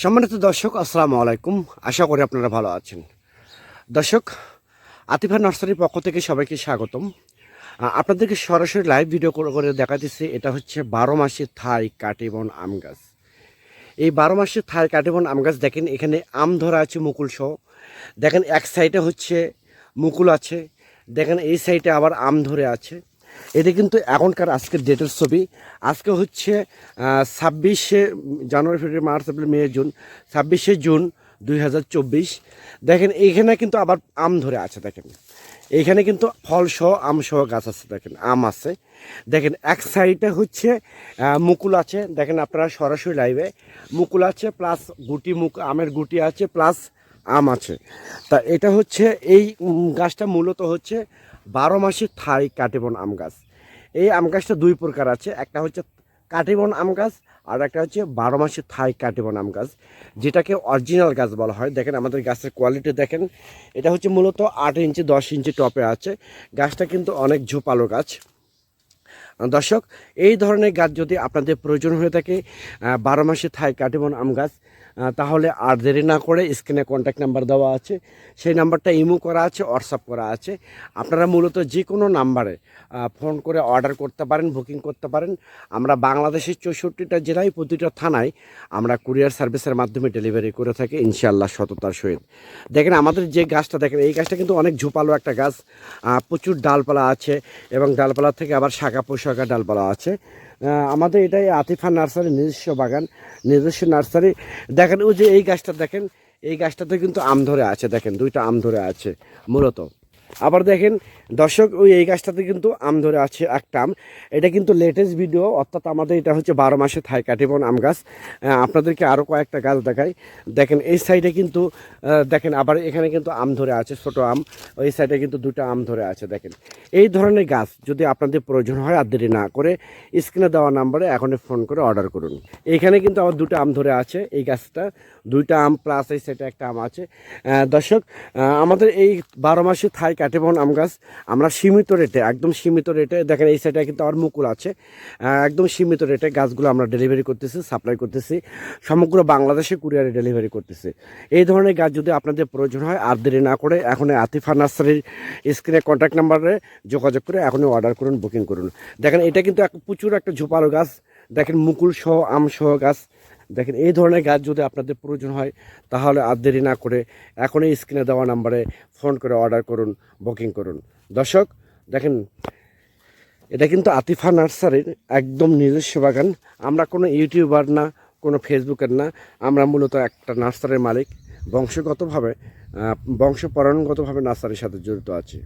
সম্মানিত দর্শক, আসসালামু আলাইকুম। আশা করি আপনারা ভালো আছেন। দর্শক, আতিফা নার্সারির পক্ষ থেকে সবাইকে স্বাগতম। আপনাদেরকে সরাসরি লাইভ ভিডিও করে করে দেখাতেছি, এটা হচ্ছে বারো মাসের থাই কাটিবন আম গাছ। এই বারো মাসের থাই কাটিবন আম গাছ দেখেন, এখানে আম ধরা আছে মুকুল সহ। দেখেন, এক সাইডে হচ্ছে মুকুল আছে, দেখেন, এই সাইডে আবার আম ধরে আছে। এটা কিন্তু এখনকার আজকের ডেটের ছবি। আজকে হচ্ছে ছাব্বিশে January, February, March, April, May, June, ছাব্বিশে জুন দুই হাজার চব্বিশ। দেখেন, এইখানে কিন্তু আবার আম ধরে আছে, দেখেন। এইখানে কিন্তু ফল সহ, আম সহ গাছ আছে, দেখেন, আম আছে। দেখেন, এক সাইডে হচ্ছে মুকুল আছে। দেখেন, আপনারা সরাসরি লাইভে মুকুল আছে প্লাস গুটি মুক, আমের গুটি আছে প্লাস আম আছে। তা এটা হচ্ছে, এই গাছটা মূলত হচ্ছে বারো মাসে থাই কাটিবন আম গাছ। এই আম গাছটা দুই প্রকার আছে, একটা হচ্ছে কাটিবন আম গাছ আর একটা হচ্ছে বারো মাসে থাই কাটিবন আম গাছ, যেটাকে অরিজিনাল গাছ বলা হয়। দেখেন আমাদের গাছের কোয়ালিটি দেখেন, এটা হচ্ছে মূলত আট ইঞ্চি, দশ ইঞ্চি টপে আছে। গাছটা কিন্তু অনেক ঝোপালো গাছ। দর্শক, এই ধরনের গাছ যদি আপনাদের প্রয়োজন হয়ে থাকে বারো মাসে থাই কাটিবন আম গাছ তাহলে আর দেরি না করে স্ক্রিনে কন্ট্যাক্ট নাম্বার দেওয়া আছে। সেই নাম্বারটা ইমো করা আছে হোয়াটসঅ্যাপ করা আছে। আপনারা মূলত যে কোনো নাম্বারে ফোন করে অর্ডার করতে পারেন বুকিং করতে পারেন। আমরা বাংলাদেশের চৌষট্টিটা জেলায় প্রতিটা থানায় আমরা কুরিয়ার সার্ভিসের মাধ্যমে ডেলিভারি করে থাকি, ইনশাআল্লাহ সততার সহিত। দেখেন, আমাদের যে গাছটা, দেখেন, এই গাছটা কিন্তু অনেক ঝোপালো একটা গাছ। প্রচুর ডালপালা আছে এবং ডালপালা থেকে আবার শাখা পোশাকা ডালপালা আছে। আমাদের এটাই আতিফা নার্সারি নিজস্ব বাগান, নিজস্ব নার্সারি। দেখেন, ওই যে এই গাছটা দেখেন, এই গাছটাতে কিন্তু আম ধরে আছে, দেখেন, দুইটা আম ধরে আছে, মূলত। আবার দেখেন দর্শক, ওই এই গাছটাতে কিন্তু আম ধরে আছে একটা আম। এটা কিন্তু লেটেস্ট ভিডিও অর্থাৎ আমাদের এটা হচ্ছে বারো মাসে থাই কাটিবন আম গাছ। আপনাদেরকে আরও কয়েকটা গাছ দেখাই। দেখেন, এই সাইডে কিন্তু দেখেন, আবার এখানে কিন্তু আম ধরে আছে, ছোট আম। ওই সাইডে কিন্তু দুটো আম ধরে আছে, দেখেন। এই ধরনের গাছ যদি আপনাদের প্রয়োজন হয় আর দেরি না করে স্ক্রিনে দেওয়া নাম্বারে এখনই ফোন করে অর্ডার করুন। এইখানে কিন্তু আবার দুটো আম ধরে আছে, এই গাছটা। দুইটা আম প্লাস এই সাইডে একটা আম আছে। দর্শক আমাদের এই বারো মাসে থাই কাটিবন আম গাছ আমরা সীমিত রেটে একদম সীমিত রেটে দেখেন এই সাইডে কিন্তু আর মুকুল আছে। একদম সীমিত রেটে গাছগুলো আমরা ডেলিভারি করতেছি সাপ্লাই করতেছি। সমগ্র বাংলাদেশে কুরিয়ারে ডেলিভারি করতেছি। এই ধরনের গাছ যদি আপনাদের প্রয়োজন হয়, আর দেরি না করে এখন আতিফা নার্সারির স্ক্রিনে কন্ট্যাক্ট নাম্বারে যোগাযোগ করে এখনই অর্ডার করুন বুকিং করুন। দেখেন এটা কিন্তু এক প্রচুর একটা ঝোপালো গাছ। দেখেন মুকুল সহ, আম সহ গাছ। দেখেন এই ধরনের গাছ যদি আপনাদের প্রয়োজন হয় তাহলে আর দেরি না করে এখনই স্ক্রিনে দেওয়া নাম্বারে ফোন করে অর্ডার করুন বুকিং করুন। দর্শক দেখেন এটা কিন্তু আতিফা নার্সারির একদম নিজস্ব বাগান। আমরা কোনো ইউটিউবার না কোনো ফেসবুকের না আমরা মূলত একটা নার্সারির মালিক। বংশগতভাবে আহ, বংশ পরম্পরাগতভাবে নার্সারির সাথে জড়িত আছি।